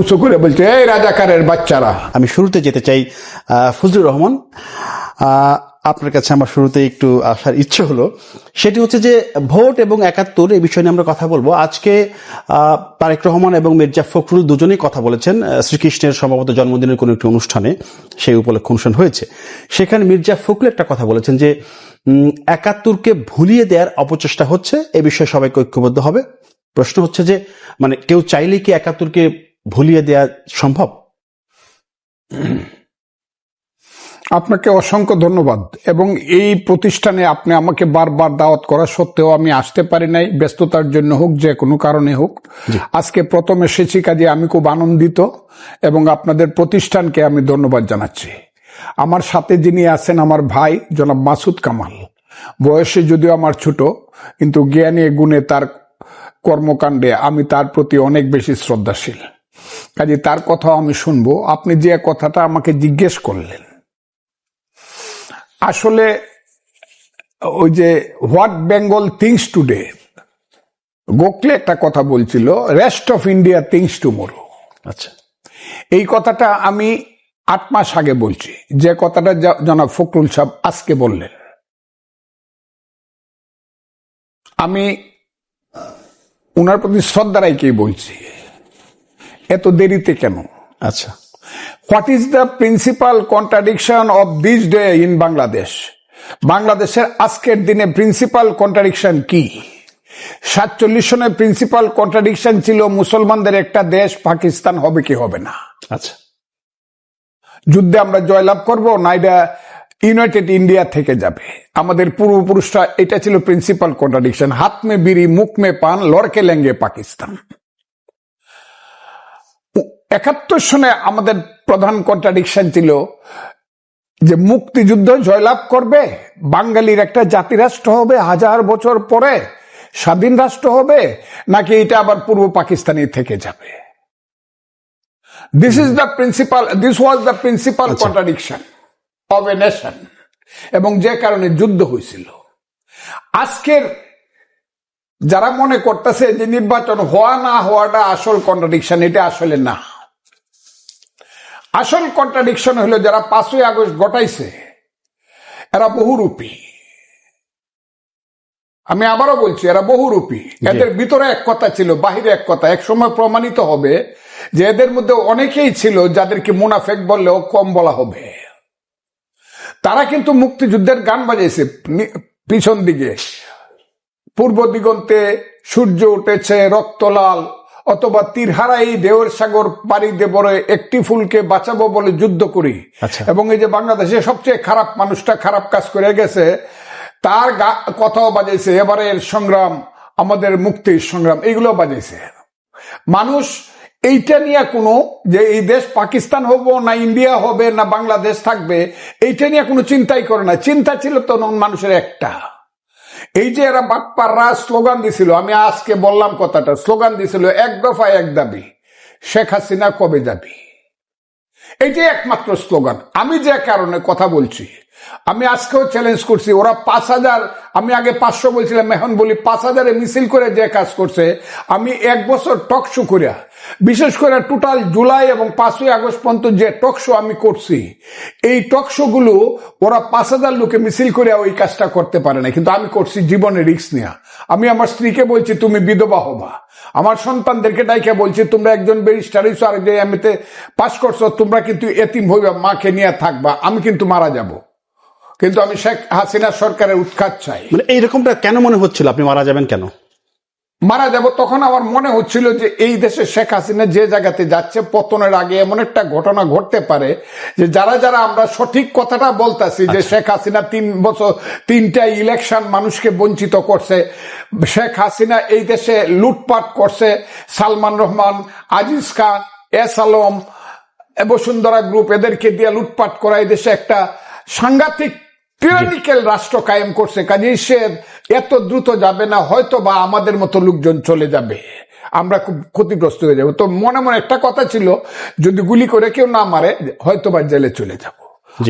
উঁচু করে বলছে, এই রাজাকারের বাচ্চারা। আমি শুরুতে যেতে চাই ফজলুর রহমান। আপনার কাছে আমার শুরুতে একটু আসার ইচ্ছে হলো। সেটি হচ্ছে যে ভোট এবং একাত্তর এই বিষয় নিয়ে আমরা কথা বলব। আজকে তারেক রহমান এবং মির্জা ফখরুল দুজনেই কথা বলেছেন শ্রীকৃষ্ণের সম্ভবত জন্মদিনের কোনো একটি অনুষ্ঠানে। সেই উপলক্ষে অনুষ্ঠান হয়েছে। সেখানে মির্জা ফখরুল একটা কথা বলেছেন যে একাত্তরকে ভুলিয়ে দেওয়ার অপচেষ্টা হচ্ছে, এ বিষয়ে সবাইকে ঐক্যবদ্ধ হবে। প্রশ্ন হচ্ছে যে মানে কেউ চাইলে কি একাত্তরকে ভুলিয়ে দেওয়া সম্ভব? আপনাকে অসংখ্য ধন্যবাদ। এবং এই প্রতিষ্ঠানে আপনি আমাকে বারবার দাওয়াত করা সত্ত্বেও আমি আসতে পারি নাই। ব্যস্ততার জন্য হোক যে কোনো কারণে হোক। আজকে প্রথম এসেছি কাজে আমি খুব আনন্দিত এবং আপনাদের প্রতিষ্ঠানকে আমি ধন্যবাদ জানাচ্ছি। আমার সাথে যিনি আছেন আমার ভাই জনাব মাসুদ কামাল। বয়সে যদিও আমার ছোট কিন্তু জ্ঞানে গুণে তার কর্মকাণ্ডে আমি তার প্রতি অনেক বেশি শ্রদ্ধাশীল। কাজে তার কথাও আমি শুনব। আপনি যে কথাটা আমাকে জিজ্ঞেস করলেন আসলে ওই যে what Bengal thinks today Gokhale একটা কথা বলছিল rest of India thinks tomorrow. আচ্ছা। এই কথাটা আমি আট মাস আগে বলছি। যে কথাটা জনাব ফখরুল সাহেব আজকে বললেন। আমি উনার প্রতি শ্রদ্ধা রাইকেই বলছি। এত দেরিতে কেন? আচ্ছা। What is the principal contradiction of this day in Bangladesh বাংলাদেশের আজকের দিনে প্রিন্সিপাল কন্ট্রাডিকশন কি? সাতচল্লিশ সনের প্রিন্সিপাল কন্ট্রাডিকশন ছিল মুসলমানদের একটা দেশ পাকিস্তান হবে কি হবে না? আচ্ছা। যুদ্ধে আমরা জয়লাভ করব না এটা ইউনাইটেড ইন্ডিয়া থেকে যাবে। আমাদের পূর্বপুরুষরা এটা ছিল প্রিন্সিপাল কন্ট্রাডিকশন হাত মে বিড়ি মুখ মে পান লড়কে লেঙ্গে পাকিস্তান। একাত্তর সনে আমাদের প্রধান কন্ট্রাডিকশন ছিল যে মুক্তিযুদ্ধ জয়লাভ করবে বাঙালির একটা জাতিরাষ্ট্র হবে হাজার বছর পরে স্বাধীন রাষ্ট্র হবে নাকি এটা আবার পূর্ব পাকিস্তানি থেকে যাবে? This is the principal this was the principal contradiction of a nation এবং যে কারণে যুদ্ধ হয়েছিল। আজকের যারা মনে করতেছে যে নির্বাচন হওয়া না হওয়াটা আসল কন্ট্রাডিকশন এটা আসলে না। আসল কন্ট্রাডিকশন হলো যারা পাঁচই আগস্ট ঘটাইছে এরা বহুরূপী। আমি আবারও বলছি এরা বহুরূপী। এদের ভিতরে এক কথা ছিল বাহিরে এক কথা। এক সময় প্রমাণিত হবে যে এদের মধ্যে অনেকেই ছিল যাদেরকে মুনাফেক বললেও কম বলা হবে। তারা কিন্তু মুক্তিযুদ্ধের গান বাজাইছে পিছন দিকে। পূর্ব দিগন্তে সূর্য উঠেছে রক্তলাল অথবা তীরহারা এই দেওর সাগর পাড়ি দেবরে একটি ফুলকে বাঁচাবো বলে যুদ্ধ করি। আচ্ছা। এবং এই যে বাংলাদেশে সবচেয়ে খারাপ মানুষটা খারাপ কাজ করে গেছে তার কথাও বাজাইছে এবারের সংগ্রাম আমাদের মুক্তির সংগ্রাম এগুলো বাজাইছে। মানুষ এইটা নিয়ে কোনো যে এই দেশ পাকিস্তান হব না ইন্ডিয়া হবে না বাংলাদেশ থাকবে এইটা নিয়ে কোনো চিন্তাই করে না। চিন্তা ছিল তো মানুষের একটা। এই যে এরা বাটপাররা স্লোগান দিছিল, আমি আজকে বললাম কথাটা, স্লোগান দিছিল, এক দফা এক দাবি, শেখ হাসিনা কবে যাবি? এটি একমাত্র স্লোগান, আমি যে কারণে কথা বলছি আমি আজকেও চ্যালেঞ্জ করছি। ওরা পাঁচ হাজার, আমি আগে পাঁচশো বলছিলাম এখন বলি, পাঁচ হাজারে মিছিল করে যে কাজ করছে, আমি এক বছর টক শো করিয়া, বিশেষ করে টোটাল জুলাই এবং পাঁচই আগস্ট পর্যন্ত যে টক শো আমি করছি, এই টক শো গুলো ওরা পাঁচ হাজার লোকে মিছিল করে ওই কাজটা করতে পারে না কিন্তু আমি করছি জীবনে রিস্ক নেওয়া আমি আমার স্ত্রীকে বলছি, তুমি বিধবা হবা। আমার সন্তানদেরকে ডাইকে বলছি, তোমরা একজন ব্যারিস্টার হইছো আর যে এমনিতে পাশ করছ, তোমরা কিন্তু এতিম হইবা, মাকে নিয়ে থাকবা, আমি কিন্তু মারা যাব। কিন্তু আমি শেখ হাসিনা সরকারের উৎখাত চাই। মানে এইরকমটা কেন মনে হচ্ছিল? আপনি মারা যাবেন কেন? মারা যাব তখন আমার মনে হচ্ছিল যে এই দেশে শেখ হাসিনা যে জায়গাতে যাচ্ছে পতনের আগে এমন একটা ঘটনা ঘটতে পারে যে যারা যারা আমরা সঠিক কথাটা বলতাছি যে শেখ হাসিনা তিন বছর তিনটা ইলেকশন মানুষকে বঞ্চিত করছে শেখ হাসিনা এই দেশে লুটপাট করছে সালমান রহমান আজিজ খান এস আলম বসুন্ধরা গ্রুপ এদেরকে দিয়ে লুটপাট করা এই দেশে একটা সাংঘাতিক টিরানিক্যাল রাষ্ট্র কায়েম করছে কাজেই সে এত দ্রুত যাবে না হয়তো বা আমাদের মতো লোকজন চলে যাবে। আমরা খুব ক্ষতিগ্রস্ত হয়ে যাব। তো মনে মনে একটা কথা ছিল যদি গুলি করে কেউ না মারে হয়তো বা জেলে চলে যাব।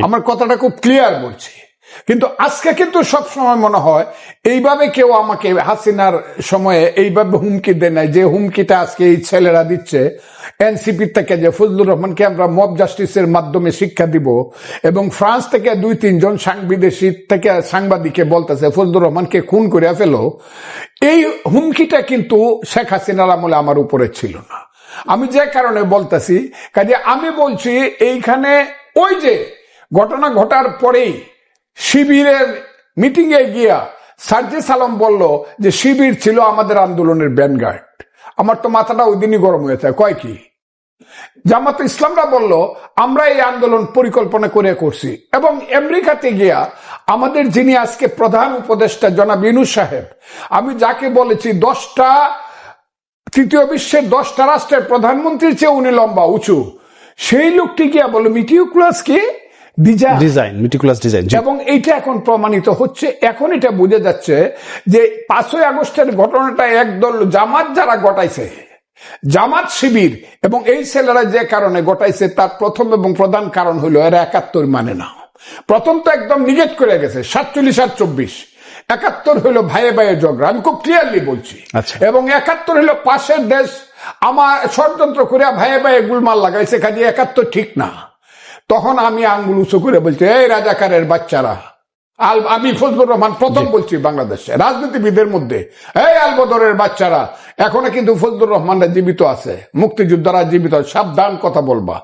আমার কথাটা খুব ক্লিয়ার বলছি। কিন্তু আজকে কিন্তু সব সময় মনে হয়, এইভাবে কেউ আমাকে হাসিনার সময়ে এইভাবে হুমকি দেয় নাই। যে হুমকিটা আজকে এই ছেলেরা দিচ্ছে, এনসিপি থেকে যে ফজলুর রহমানকে আমরা মব জাস্টিসের মাধ্যমে শিক্ষা দিব এবং ফ্রান্স থেকে দুই, তিনজন বিদেশি থেকে সাংবাদিকে বলতেছে, ফজলুর রহমানকে খুন করে ফেলো। এই হুমকিটা কিন্তু শেখ হাসিনার আমলে আমার উপরে ছিল না। আমি যে কারণে বলতেছি, কাজে আমি বলছি, এইখানে ওই যে ঘটনা ঘটার পরেই শিবিরের মিটিং এ গিয়া সার্জিস আলম বলল যে শিবির ছিল আমাদের আন্দোলনের ব্যানগার্ড আমার তো মাথাটা ওই দিনই গরম হয়েছে, কয় কি? জামাত ইসলামরা বলল, আমরা এই আন্দোলন পরিকল্পনা করে করছি। এবং আমেরিকাতে গিয়া আমাদের যিনি আজকে প্রধান উপদেষ্টা জনাব ইনুস সাহেব, আমি যাকে বলেছি দশটা, তৃতীয় বিশ্বের দশটা রাষ্ট্রের প্রধানমন্ত্রীর চেয়ে উনি লম্বা, উঁচু। সেই লোকটি গিয়া বলল, মিটিউক্লাস কি? ডিজাইন মিটিকুলাস ডিজাইন এবং এইটা এখন প্রমাণিত হচ্ছে। এখন এটা বোঝা যাচ্ছে যে পাঁচই আগস্টের ঘটনাটা একদল জামাত যারা ঘটাইছে জামাত শিবির এবং এই ছেলেরা যে কারণে ঘটাইছে তার প্রথম এবং প্রধান কারণ হলো এরা একাত্তর মানে না। প্রথম তো একদম নিগেট করে গেছে সাতচল্লিশ আর চব্বিশ। একাত্তর হলো ভাইয়ে ভাইয়ে ঝগড়া আমি খুব ক্লিয়ারলি বলছি। আচ্ছা। এবং একাত্তর হলো পাশের দেশ আমার ষড়যন্ত্র করে ভাইয়ে ভাইয়ে গুলমাল লাগাইছে কাজে একাত্তর ঠিক না। তখন আমি আঙ্গুল উঁচু করে বলছি এই রাজাকারের বাচ্চারা। আল আমি ফজলুর রহমান প্রথম বলছি বাংলাদেশে রাজনীতিবিদের মধ্যে এই আলবদরের বাচ্চারা এখনও কিন্তু ফজলুর রহমানরা জীবিত আছে মুক্তিযোদ্ধারা জীবিত সাবধান কথা বলবা।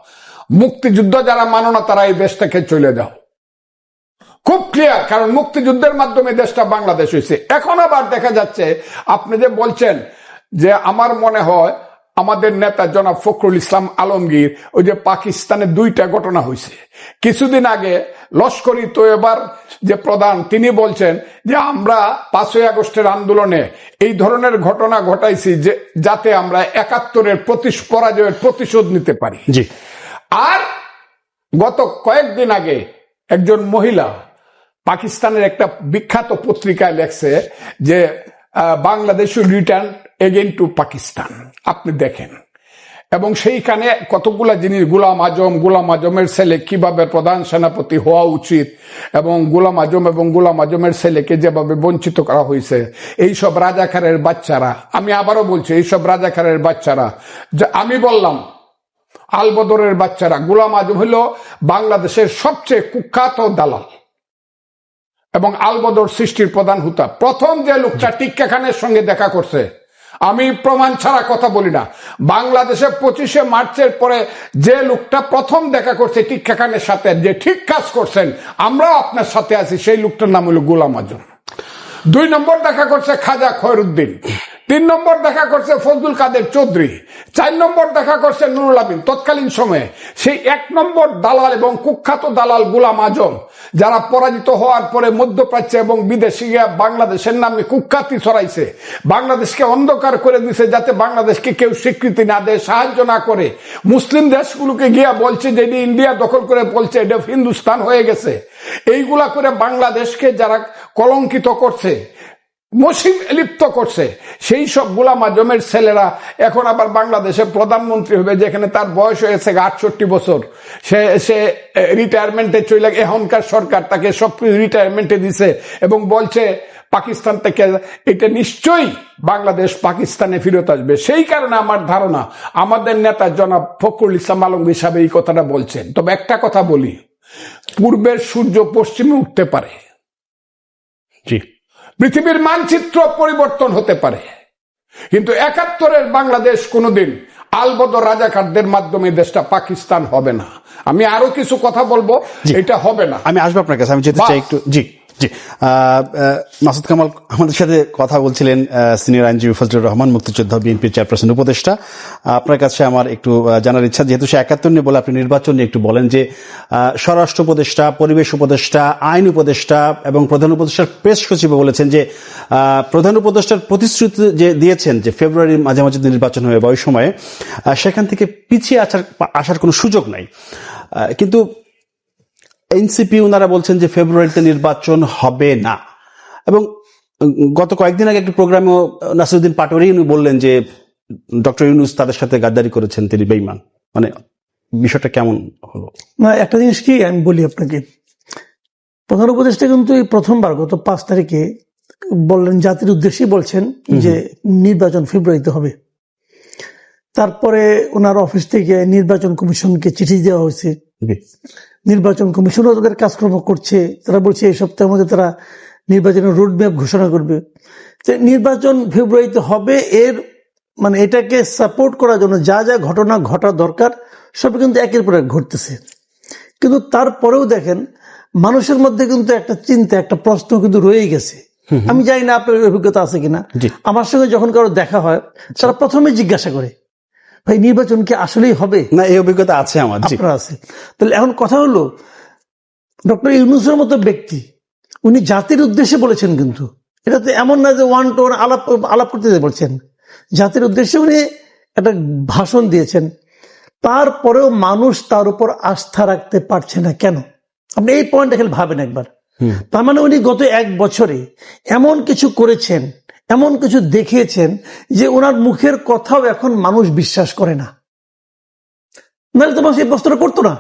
মুক্তিযুদ্ধ যারা মানো না তারা এই দেশ থেকে চলে যাও। খুব ক্লিয়ার কারণ মুক্তিযুদ্ধের মাধ্যমে দেশটা বাংলাদেশ হয়েছে। এখন আবার দেখা যাচ্ছে আপনি যে বলছেন যে আমার মনে হয় আমাদের নেতা জনাব ফখরুল ইসলাম আলমগীর ওই যে পাকিস্তানে দুইটা ঘটনা হয়েছে। কিছুদিন আগে লস্করি তো এবার যে প্রধান তিনি বলছেন যে আমরা পাঁচই আগস্টের আন্দোলনে এই ধরনের ঘটনা ঘটাইছি যে যাতে আমরা একাত্তরের প্রতিশ পরাজয়ের প্রতিশোধ নিতে পারি। জি। আর গত কয়েকদিন আগে একজন মহিলা পাকিস্তানের একটা বিখ্যাত পত্রিকায় লেখছে যে Bangladesh return again to Pakistan. আপনি দেখেন। এবং সেইখানে কতগুলা জিনিস, গুলাম আজম, গুলাম আজমের ছেলে কীভাবে প্রধান সেনাপতি হওয়া উচিত এবং গুলাম আজম এবং গুলাম আজমের ছেলেকে যেভাবে বঞ্চিত করা হয়েছে, এইসব রাজাকারের বাচ্চারা, আমি আবারও বলছি, এইসব রাজাকারের বাচ্চারা, যা আমি বললাম আলবদরের বাচ্চারা, গুলাম আজম হল বাংলাদেশের সবচেয়ে কুখ্যাত দালাল এবং আলবদর সৃষ্টির প্রধান হুতা। প্রথম যে লোকটা টিক্কা খানের সঙ্গে দেখা করছে আমি প্রমাণ ছাড়া কথা বলি না। বাংলাদেশে পঁচিশে মার্চের পরে যে লোকটা প্রথম দেখা করছে টিক্কা খানের সাথে, যে ঠিক কাজ করছেন, আমরাও আপনার সাথে আছি, সেই লোকটার নাম হলো গোলাম আজম। দুই নম্বর দেখা করছে খাজা খয়রুদ্দিন। তিন নম্বর দেখা করছে ফজলুল কাদের চৌধুরী, চার নম্বর দেখা করছে নুরুল আমিন। তৎকালীন সময়ে সেই এক নম্বর দালাল এবং কুখ্যাত দালাল গুলাম আজম, যারা পরাজিত হওয়ার পরে মধ্যপ্রাচ্যে এবং বিদেশে গিয়ে বাংলাদেশের নামে কুখ্যাতি ছড়াইছে, বাংলাদেশকে অন্ধকার করে দিছে যাতে বাংলাদেশকে কেউ স্বীকৃতি না দেয়, সাহায্য না করে। মুসলিম দেশগুলোকে গিয়া বলছে যে ইন্ডিয়া দখল করে বলছে, এটা হিন্দুস্তান হয়ে গেছে। এইগুলা করে বাংলাদেশকে যারা কলঙ্কিত করছে মসিম লিপ্ত করছে। সেই সব গোলাম আজমের ছেলেরা এখন আবার বাংলাদেশের প্রধানমন্ত্রী হবে, যেখানে তার বয়স হয়েছে আটষট্টি বছর। সে সে রিটায়ারমেন্টে চলে এখনকার সরকার তাকে সব রিটায়ারমেন্টে দিছে এবং বলছে, পাকিস্তান থেকে এটা নিশ্চয়ই বাংলাদেশ পাকিস্তানে ফেরত আসবে। সেই কারণে আমার ধারণা, আমাদের নেতা জনাব ফখরুল ইসলাম আলমগীর সাহেব এই কথাটা বলছেন। তবে একটা কথা বলি, পূর্বের সূর্য পশ্চিমে উঠতে পারে। জি। পৃথিবীর মানচিত্র পরিবর্তন হতে পারে। কিন্তু একাত্তরের বাংলাদেশ কোনোদিন আলবদর রাজাকারদের মাধ্যমে দেশটা পাকিস্তান হবে না। আমি আরও কিছু কথা বলব এটা হবে না। আমি আসব আপনার কাছে আমি যেতে চাই একটু। জি। জি। মাসুদ কামাল আমাদের সাথে কথা বলছিলেন সিনিয়র আইনজীবী ফজলুর রহমান, মুক্তিযোদ্ধা, বিএনপির চেয়ারপারসন, উপদেষ্টা। আপনার কাছে আমার একটু জানার ইচ্ছা, যেহেতু সে একাত্তর নিয়ে বলে আপনি নির্বাচন নিয়ে একটু বলেন যে স্বরাষ্ট্র উপদেষ্টা, পরিবেশ উপদেষ্টা, আইন উপদেষ্টা এবং প্রধান উপদেষ্টার প্রেস সচিব বলেছেন যে প্রধান উপদেষ্টার প্রতিশ্রুতি যে দিয়েছেন যে ফেব্রুয়ারির মাঝামাঝি নির্বাচন হবে বা ওই সময়ে সেখান থেকে পিছিয়ে আসার আসার কোনো সুযোগ নাই। কিন্তু এনসিপি ওনারা বলছেন যে ফেব্রুয়ারিতে নির্বাচন হবে না। এবং গত কয়েকদিন আগে একটি প্রোগ্রামেও নাসিরুদ্দিন পাটোয়ারি উনি বললেন যে ডক্টর ইউনুস তাদের সাথে গাদ্দারি করেছেন তিনি বেইমান। মানে বিষয়টা কেমন হলো? না একটা জিনিস কি আমি বলি আপনাকে। প্রধান উপদেষ্টা কিন্তু এই প্রথমবার গত পাঁচ তারিখে বললেন জাতির উদ্দেশ্যেই বলছেন যে নির্বাচন ফেব্রুয়ারিতে হবে। তারপরে ওনার অফিস থেকে নির্বাচন কমিশনকে চিঠি দেওয়া হয়েছে। নির্বাচন কমিশনও তাদের কাজকর্ম করছে তারা বলছে এই সপ্তাহের মধ্যে তারা নির্বাচনের রোডম্যাপ ঘোষণা করবে। তো নির্বাচন ফেব্রুয়ারিতে হবে এর মানে এটাকে সাপোর্ট করার জন্য যা যা ঘটনা ঘটা দরকার সব কিন্তু একের পর এক ঘটতেছে। কিন্তু তারপরেও দেখেন মানুষের মধ্যে কিন্তু একটা চিন্তা একটা প্রশ্ন কিন্তু রয়েই গেছে। আমি জানি না আপনার অভিজ্ঞতা আছে কিনা। আমার সঙ্গে যখন কারও দেখা হয় তারা প্রথমে জিজ্ঞাসা করে ভাই নির্বাচন কি আসলেই হবে? না এই অভিজ্ঞতা আছে আমার আপনার আছে। তাহলে এখন কথা হলো ডক্টর ইউনুসের মতো ব্যক্তি উনি জাতির উদ্দেশ্যে বলেছেন কিন্তু। এটা তো এমন না যে ওয়ান টু ওয়ান আলাপ আলাপ করতে যে বলছেন। জাতির উদ্দেশ্যে উনি একটা ভাষণ দিয়েছেন। তারপরেও মানুষ তার উপর আস্থা রাখতে পারছে না কেন? আপনি এই পয়েন্টটা খেলে ভাবেন একবার। তার মানে উনি গত এক বছরে এমন কিছু করেছেন এমন কিছু দেখিয়েছেন যে ওনার মুখের কথাও এখন মানুষ বিশ্বাস করে না। নাহলে তো মানুষ এই প্রশ্নটা করতো না।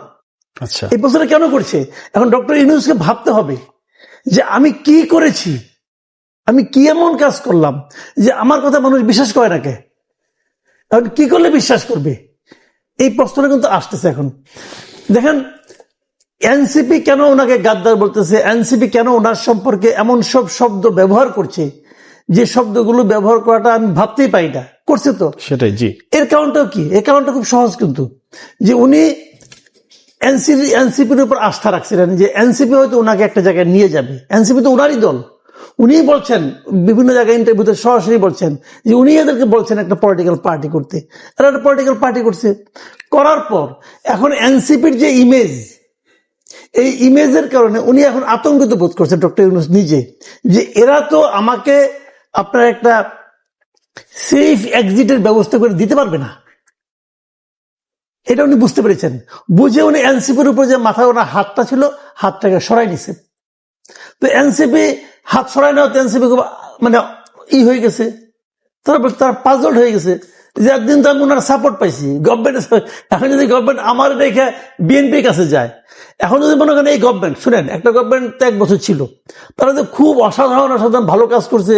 আচ্ছা। এই প্রশ্নটা কেন করছে? এখন ডক্টর ইউনুসকে ভাবতে হবে যে আমি কি করেছি? আমি কি এমন কাজ করলাম যে আমার কথা মানুষ বিশ্বাস করে না কে? এখন কি করলে বিশ্বাস করবে? এই প্রশ্নটা কিন্তু আসতেছে এখন। দেখেন এনসিপি কেন ওনাকে গাদ্দার বলতেছে? এনসিপি কেন ওনার সম্পর্কে এমন সব শব্দ ব্যবহার করছে? যে শব্দগুলো ব্যবহার করাটা আমি ভাবতেই পাই না। করছে তো? সেটাই জি। এর কারণটাও কি? এর কারণটা খুব সহজ কিন্তু যে উনি এনসিপি এনসিপির উপর আস্থা রাখছিলেন যে এনসিপি হয়তো ওনাকে একটা জায়গায় নিয়ে যাবে। এনসিপি তো ওনারই দল। উনিই বলছেন বিভিন্ন জায়গায় ইন্টারভিউতে সরাসরি বলছেন যে উনি এদেরকে বলছেন একটা পলিটিক্যাল পার্টি করতে। এরা একটা পলিটিক্যাল পার্টি করছে। করার পর এখন এনসিপির যে ইমেজ এই ইমেজের কারণে উনি এখন আতঙ্কিত বোধ করছেন ডক্টর ইউনুস নিজে যে এরা তো আমাকে আপনার একটা সেফ এক্সিটের ব্যবস্থা করে দিতে পারবে না। এটা উনি বুঝতে পেরেছেন। বুঝে উনি এনসিপির উপর যে মাথায় ওনার হাতটা ছিল, হাতটাকে সরাই নিছেন তো এনসিপি হাত সরাই নেওয়া এনসিপি মানে ই হয়ে গেছে। তারপর তার পাজল হয়ে গেছে। যে একদিন তো আমি ওনার সাপোর্ট পাইছি। গভর্নমেন্ট এখন যদি গভর্নমেন্ট আমার রেখে বিএনপির কাছে যায়, এখন যদি মনে করেন এই গভর্নমেন্ট শুনেন, একটা গভর্নমেন্ট এক বছর ছিল। তারা তো খুব অসাধারণ অসাধারণ ভালো কাজ করছে,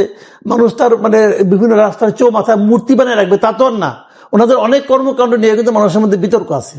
মানুষ তার মানে বিভিন্ন রাস্তার চৌ মাথায় মূর্তি বানিয়ে রাখবে, তা তো আর না। ওনাদের অনেক কর্মকাণ্ড নিয়ে কিন্তু মানুষের মধ্যে বিতর্ক আছে।